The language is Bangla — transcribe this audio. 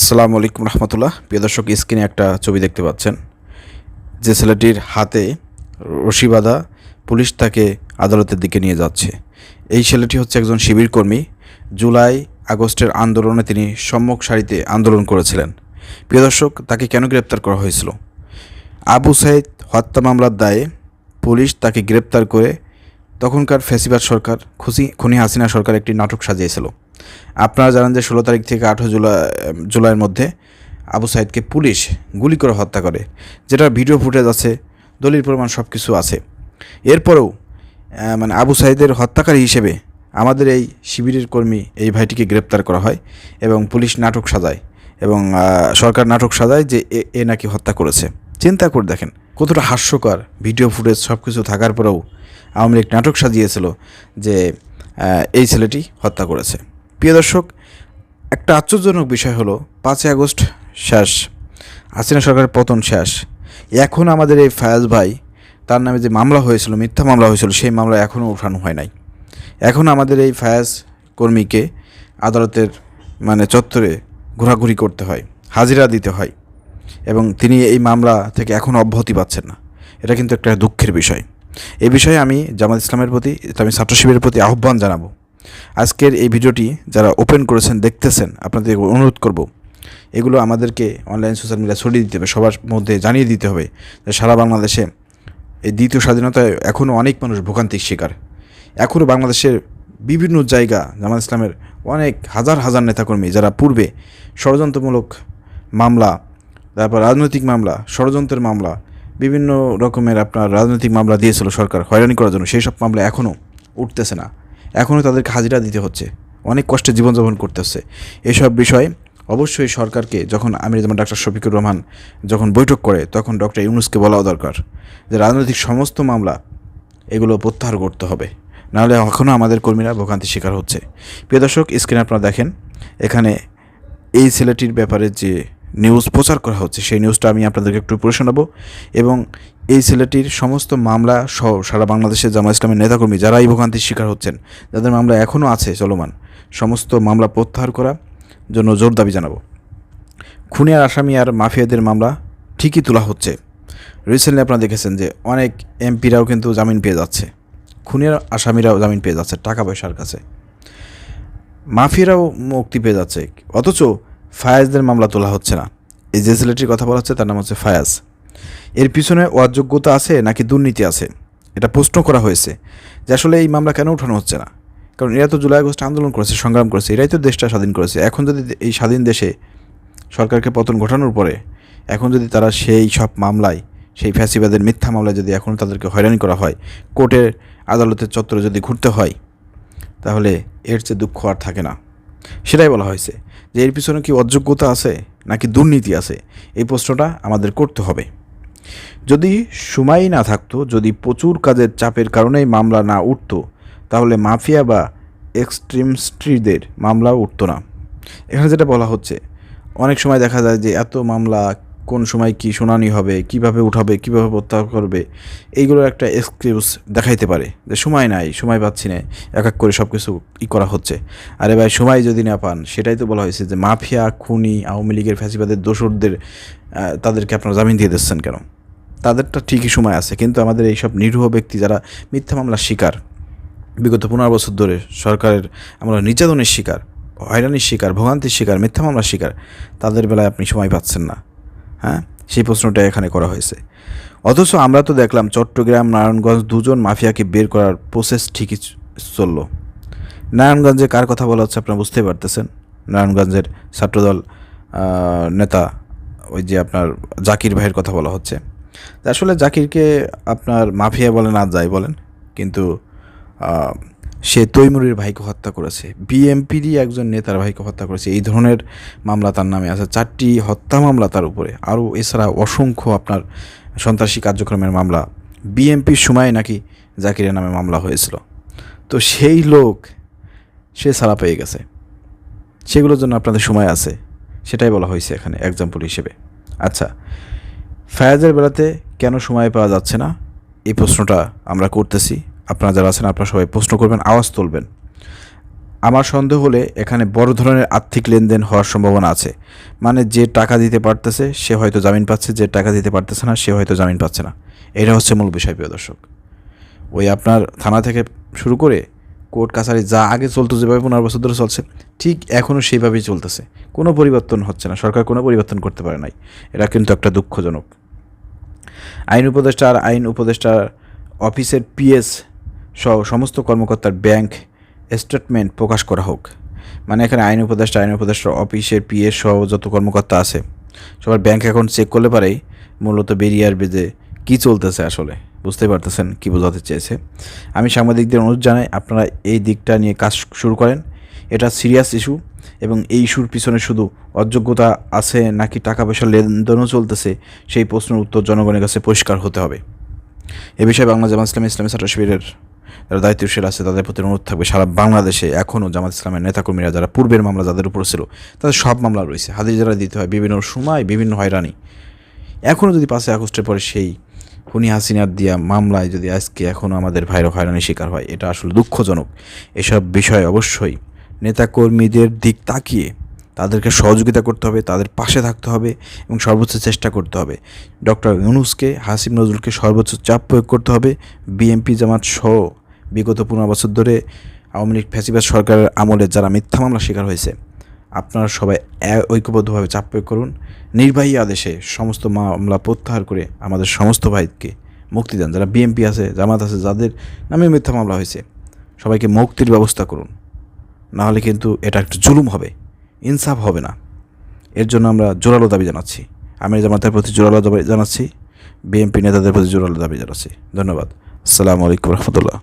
আসসালামু আলাইকুম রহমতুল্লাহ। প্রিয় দর্শক, স্ক্রিনে একটা ছবি দেখতে পাচ্ছেন। যে ছেলেটির হাতে রশি বাঁধা পুলিশ তাকে আদালতের দিকে নিয়ে যাচ্ছে। এই ছেলেটি হচ্ছে একজন শিবির কর্মী। জুলাই আগস্টের আন্দোলনে তিনি সম্মুখ সারিতে আন্দোলন করেছিলেন। প্রিয় দর্শক, তাকে কেন গ্রেপ্তার করা হয়েছিল? আবু সাইদ হত্যা মামলার দায়ে পুলিশ তাকে গ্রেপ্তার করে তখনকার ফেসিবাদ সরকার খুশি খুনি হাসিনা সরকার একটি নাটক সাজিয়েছিল। আপনারা জানেন যে ষোলো তারিখ থেকে আঠেরো জুলাই জুলাইয়ের মধ্যে আবু সাইদকে পুলিশ গুলি করে হত্যা করে যেটা ভিডিও ফুটেজ আছে, দলিল প্রমাণ সব কিছু আছে। এরপরেও মানে আবু সাইদের হত্যাকারী হিসেবে আমাদের এই শিবিরের কর্মী এই ভাইটিকে গ্রেপ্তার করা হয় এবং পুলিশ নাটক সাজায় এবং সরকার নাটক সাজায় যে এ- নাকি হত্যা করেছে। চিন্তা করে দেখেন, কতটা হাস্যকর ভিডিও ফুটেজ সব কিছু থাকার পরেও আওয়ামী লীগ নাটক সাজিয়েছিল যে এই ছেলেটি হত্যা করেছে। প্রিয় দর্শক, একটা আশ্চর্যজনক বিষয় হলো, পাঁচই আগস্ট শেষ, হাসিনা সরকারের পতন শেষ। এখন আমাদের এই ফায়াজ ভাই, তার নামে যে মামলা হয়েছিল, মিথ্যা মামলা হয়েছিল, সেই মামলা এখনও উঠানো হয় নাই। এখন আমাদের এই ফায়াজ কর্মীকে আদালতের মানে চত্বরে ঘোরাঘুরি করতে হয়, হাজিরা দিতে হয়, এবং তিনি এই মামলা থেকে এখনও অব্যাহতি পাচ্ছেন না। এটা কিন্তু একটা দুঃখের বিষয়। এই বিষয়ে আমি জামাত ইসলামের প্রতি, ইসলামী ছাত্র শিবিরের প্রতি আহ্বান জানাব। আজকের এই ভিডিওটি যারা ওপেন করেছেন, দেখতেছেন, আপনাদের অনুরোধ করব, এগুলো আমাদেরকে অনলাইন সোশ্যাল মিডিয়া ছড়িয়ে দিতে হবে, সবার মধ্যে জানিয়ে দিতে হবে, যে সারা বাংলাদেশে এই দ্বিতীয় স্বাধীনতায় এখনও অনেক মানুষ ভোগান্তির শিকার। এখনও বাংলাদেশের বিভিন্ন জায়গা, জামাত ইসলামের অনেক হাজার হাজার নেতাকর্মী, যারা পূর্বে ষড়যন্ত্রমূলক মামলা, তারপর রাজনৈতিক মামলা, ষড়যন্ত্রের মামলা, বিভিন্ন রকমের আপনার রাজনৈতিক মামলা দিয়েছিল সরকার, হয়রানি করার জন্য, সেই সব মামলা এখনও উঠতেছে না। এখনও তাদেরকে হাজিরা দিতে হচ্ছে। অনেক কষ্টে জীবনযাপন করতে হচ্ছে। এসব বিষয়ে অবশ্যই সরকারকে যখন আমির যেমন ডাক্তার শফিকুর রহমান যখন বৈঠক করে, তখন ডক্টর ইউনুসকে বলাও দরকার যে রাজনৈতিক সমস্ত মামলা এগুলো প্রত্যাহার করতে হবে। নাহলে এখনও আমাদের কর্মীরা ভোগান্তির শিকার হচ্ছে। প্রিয় দর্শক স্ক্রিনে আপনারা দেখেন, এখানে এই ছেলেটির ব্যাপারে যে নিউজ প্রচার করা হচ্ছে, সেই নিউজটা আমি আপনাদেরকে একটু পড়ে শোনাবো এবং এই ছেলেটির সমস্ত মামলা সহ সারা বাংলাদেশের জামা ইসলামের নেতাকর্মী যারা এই ভোগান্তির শিকার হচ্ছেন, যাদের মামলা এখনও আছে চলমান, সমস্ত মামলা প্রত্যাহার করা জন্য জোর দাবি জানাব। খুনের আসামি আর মাফিয়াদের মামলা ঠিকই তোলা হচ্ছে। রিসেন্টলি আপনারা দেখেছেন যে অনেক এমপিরাও কিন্তু জামিন পেয়ে যাচ্ছে। খুনের আসামিরাও জামিন পেয়ে যাচ্ছে টাকা পয়সার কাছে। মাফিয়ারাও মুক্তি পেয়ে যাচ্ছে, অথচ ফায়াজদের মামলা তোলা হচ্ছে না। এই যে ছেলেটির কথা বলা হচ্ছে, তার নাম হচ্ছে ফায়াজ। এর পিছনে অযোগ্যতা আছে নাকি দুর্নীতি আছে? এটা প্রশ্ন করা হয়েছে। যে আসলে এই মামলা কেন উঠানো হচ্ছে না? কারণ এরা তো জুলাই আগস্ট আন্দোলন করেছে, সংগ্রাম করেছে, এরাই তো দেশটা স্বাধীন করেছে। এখন যদি এই স্বাধীন দেশে সরকারকে পতন ঘটানোর পরে এখন যদি তারা সেই সব মামলায়, সেই ফ্যাসিবাদের মিথ্যা মামলায় যদি এখন তাদেরকে হয়রানি করা হয়, কোর্টের আদালতের চত্বরে যদি ঘুরতে হয়, তাহলে এর চেয়ে দুঃখ আর থাকে না। সেটাই বলা হয়েছে। যে এর পিছনে কি অযোগ্যতা আছে নাকি দুর্নীতি আছে, এই প্রশ্নটা আমাদের করতে হবে। যদি সময়ই না থাকতো, যদি প্রচুর কাজের চাপের কারণেই মামলা না উঠত, তাহলে মাফিয়া বা এক্সট্রিমস্ট্রিদের মামলা উঠতো না। এখানে যেটা বলা হচ্ছে, অনেক সময় দেখা যায় যে এত মামলা কোন সময় কি শুনানি হবে কীভাবে উঠাবে কীভাবে প্রত্যাহার করবে এইগুলোর একটা এক্সকিউজ দেখাইতে পারে যে সময় নাই সময় পাচ্ছি না এক এক করে সব কিছু ই করা হচ্ছে। আরে ভাই সময় যদি না পান সেটাই তো বলা হয়েছে যে মাফিয়া খুনি আওয়ামী লীগের ফ্যাসিবাদের দোসরদের আহ, তাদেরকে আপনারা জামিন দিয়ে দিচ্ছেন কেন? তাদেরটা ঠিকই সময় আছে কিন্তু আমাদের এইসব নিরীহ ব্যক্তি যারা মিথ্যা মামলার শিকার বিগত পনেরো বছর ধরে সরকারের আমরা নির্যাতনের শিকার হয়রানির শিকার ভোগান্তির শিকার মিথ্যা মামলার শিকার তাদের বেলায় আপনি সময় পাচ্ছেন না। হ্যাঁ? সেই প্রশ্নটা এখানে করা হয়েছে। অথচ আমরা তো দেখলাম চট্টগ্রাম, নারায়ণগঞ্জ দুজন মাফিয়াকে বের করার প্রসেস ঠিকই চলল। নারায়ণগঞ্জে কার কথা বলা হচ্ছে আপনারা বুঝতেই পারতেছেন? নারায়ণগঞ্জের ছাত্রদল নেতা ওই যে আপনার জাকির ভাইয়ের কথা বলা হচ্ছে। আসলে জাকিরকে আপনার মাফিয়া বলেন আর যাই বলেন, কিন্তু সে তৈমুরের ভাইকে হত্যা করেছে। বিএমপিরই একজন নেতার ভাইকে হত্যা করেছে। এই ধরনের মামলা তার নামে আছে। চারটি হত্যা মামলা তার উপরে। আরও এছাড়া অসংখ্য আপনার সন্ত্রাসী কার্যক্রমের মামলা। বিএমপির সময় নাকি জাকিরের নামে মামলা হয়েছিল। তো সেই লোক সে ছাড়া পেয়ে গেছে। সেগুলোর জন্য আপনাদের সময় আছে। সেটাই বলা হয়েছে এখানে এক্সাম্পল হিসেবে। আচ্ছা ফায়াজের বেলাতে কেন সময় পাওয়া যাচ্ছে না? এই প্রশ্নটা আমরা করতেছি। আপনারা যারা আছেন, আপনারা সবাই প্রশ্ন করবেন, আওয়াজ তুলবেন। আমার সন্দেহ হলে এখানে বড় ধরনের আর্থিক লেনদেন হওয়ার সম্ভাবনা আছে। মানে যে টাকা দিতে পারতেছে, সে হয়তো জামিন পাচ্ছে, যে টাকা দিতে পারতেছে না, সে হয়তো জামিন পাচ্ছে না। এটা হচ্ছে মূল বিষয়, প্রিয় দর্শক। ওই আপনার থানা থেকে শুরু করে কোর্ট, কাছারি, যা আগে চলতো, যেভাবে পনেরো বছর ধরে চলছে, ঠিক এখনও সেইভাবেই চলতেছে। কোনো পরিবর্তন হচ্ছে না। সরকার কোনো পরিবর্তন করতে পারে নাই। এটা কিন্তু একটা দুঃখজনক। আইন উপদেষ্টা আর আইন উপদেষ্টার অফিসের পিএস সহ সমস্ত কর্মকর্তার ব্যাংক স্টেটমেন্ট প্রকাশ করা হোক। মানে এখানে আইন উপদেষ্টা, আইন উপদেষ্টার অফিসের পিএস সহ যত কর্মকর্তা আছে, সবার ব্যাংক অ্যাকাউন্ট চেক করলে পারেই মূলত বেরিয়ে আসবে যে কী চলতেছে আসলে। বুঝতে পারতেছেন কী বোঝাতে চেয়েছে আমি সাংবাদিকদের অনুরোধ জানাই, আপনারা এই দিকটা নিয়ে কাজ শুরু করেন। এটা সিরিয়াস ইস্যু এবং এই ইস্যুর পিছনে শুধু অযোগ্যতা আছে নাকি টাকা পয়সার লেনদেনও চলতেছে, সেই প্রশ্নের উত্তর জনগণের কাছে পরিষ্কার হতে হবে। এ বিষয়ে বাংলা জামাত ইসলামী ইসলামী ছাত্র শিবিরের যারা দায়িত্বশীল আছে, তাদের প্রতি অনুরোধ থাকবে। সারা বাংলাদেশে এখনও জামাত ইসলামের নেতাকর্মীরা যারা পূর্বের মামলা যাদের উপর ছিল, তাদের সব মামলা রয়েছে। হাজির যারা দিতে হয় বিভিন্ন সময়, বিভিন্ন হয়রানি। এখনও যদি পাঁচই আগস্টের পরে সেই খুনি হাসিনার দিয়া মামলায় যদি আজকে এখনও আমাদের ভাইরা হয়রানির শিকার হয়, এটা আসলে দুঃখজনক। এসব বিষয় অবশ্যই নেতাকর্মীদের দিক তাকিয়ে তাদেরকে সহযোগিতা করতে হবে, তাদের পাশে থাকতে হবে এবং সর্বোচ্চ চেষ্টা করতে হবে। ডক্টর ইউনুসকে হাসিম নজরুলকে সর্বোচ্চ চাপ প্রয়োগ করতে হবে। বিএনপি জামাত সহ বিগত পনেরো বছর ধরে আওয়ামী লীগ ফ্যাসিবাদ সরকারের আমলে যারা মিথ্যা মামলা শিকার হয়েছে, আপনারা সবাই ঐক্যবদ্ধভাবে চাপ প্রয়োগ করুন। নির্বাহী আদেশে সমস্ত মামলা প্রত্যাহার করে আমাদের সমস্ত ভাইকে মুক্তি দেন। যারা বিএনপি আছে, জামাত আছে, যাদের নামে মিথ্যা মামলা হয়েছে, সবাইকে মুক্তির ব্যবস্থা করুন। নাহলে কিন্তু এটা একটু জুলুম হবে, ইনসাফ হবে না। এর জন্য আমরা জোরালো দাবি জানাচ্ছি। আমি জামাতের প্রতি জোরালো দাবি জানাচ্ছি, বিএনপি নেতাদের প্রতি জোরালো দাবি জানাচ্ছি। ধন্যবাদ। আসসালামু আলাইকুম রহমতুল্লাহ।